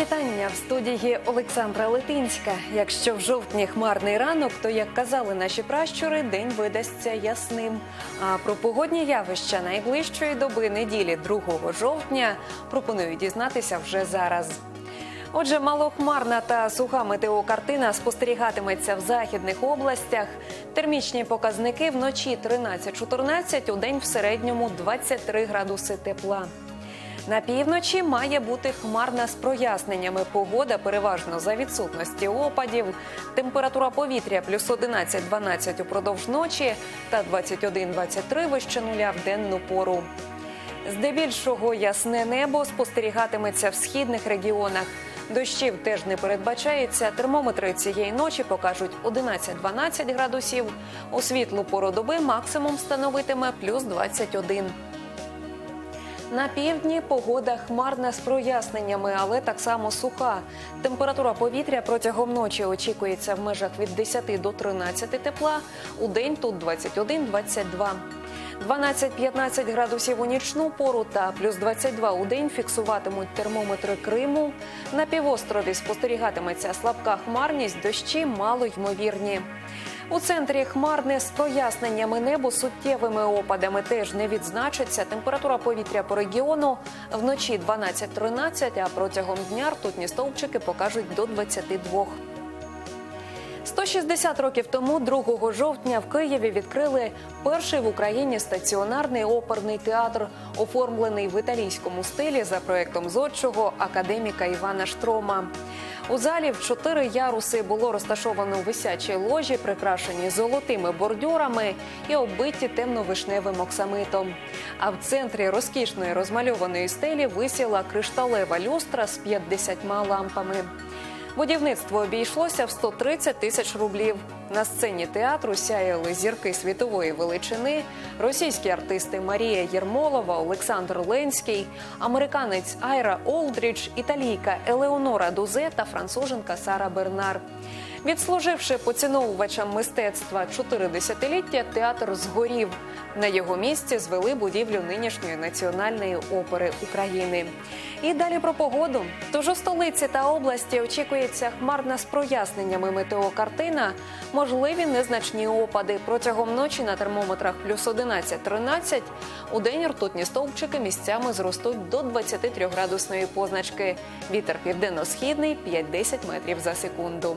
Вітання в студії Олександра Литинська. Якщо в жовтні хмарний ранок, то як казали наші пращури, день видасться ясним. А про погодні явища найближчої доби неділі 2 жовтня пропоную дізнатися вже зараз. Отже, малохмарна та суха метеокартина спостерігатиметься в західних областях. Термічні показники вночі 13-14, у день в середньому 23 градуси тепла. На півночі має бути хмарна з проясненнями. Погода переважно за відсутності опадів. Температура повітря плюс 11-12 упродовж ночі та 21-23 вище нуля в денну пору. Здебільшого ясне небо спостерігатиметься в східних регіонах. Дощів теж не передбачається. Термометри цієї ночі покажуть 11-12 градусів. У світлу пору доби максимум становитиме плюс 21. На півдні погода хмарна з проясненнями, але так само суха. Температура повітря протягом ночі очікується в межах від 10 до 13 тепла. У день тут 21-22. 12-15 градусів у нічну пору та плюс 22 у день фіксуватимуть термометри Криму. На півострові спостерігатиметься слабка хмарність, дощі мало ймовірні. У центрі хмарне з проясненнями небо суттєвими опадами теж не відзначиться. Температура повітря по регіону вночі 12-13, а протягом дня ртутні стовпчики покажуть до 22. 160 років тому, 2 жовтня, в Києві відкрили перший в Україні стаціонарний оперний театр, оформлений в італійському стилі за проектом зодчого академіка Івана Штрома. У залі в чотири яруси було розташовано висячі ложі, прикрашені золотими бордюрами і оббиті темно-вишневим оксамитом. А в центрі розкішної розмальованої стелі висіла кришталева люстра з 50 лампами. Будівництво обійшлося в 130 тисяч рублів. На сцені театру сяяли зірки світової величини, російські артисти Марія Єрмолова, Олександр Ленський, американець Айра Олдріч, італійка Елеонора Дузе та француженка Сара Бернар. Відслуживши поціновувачам мистецтва чотири десятиліття, театр згорів. На його місці звели будівлю нинішньої національної опери України. І далі про погоду. Тож у столиці та області очікується хмарна з проясненнями метеокартина. Можливі незначні опади. Протягом ночі на термометрах плюс 11-13. У день ртутні стовпчики місцями зростуть до 23 градусної позначки. Вітер південно-східний 5-10 метрів за секунду.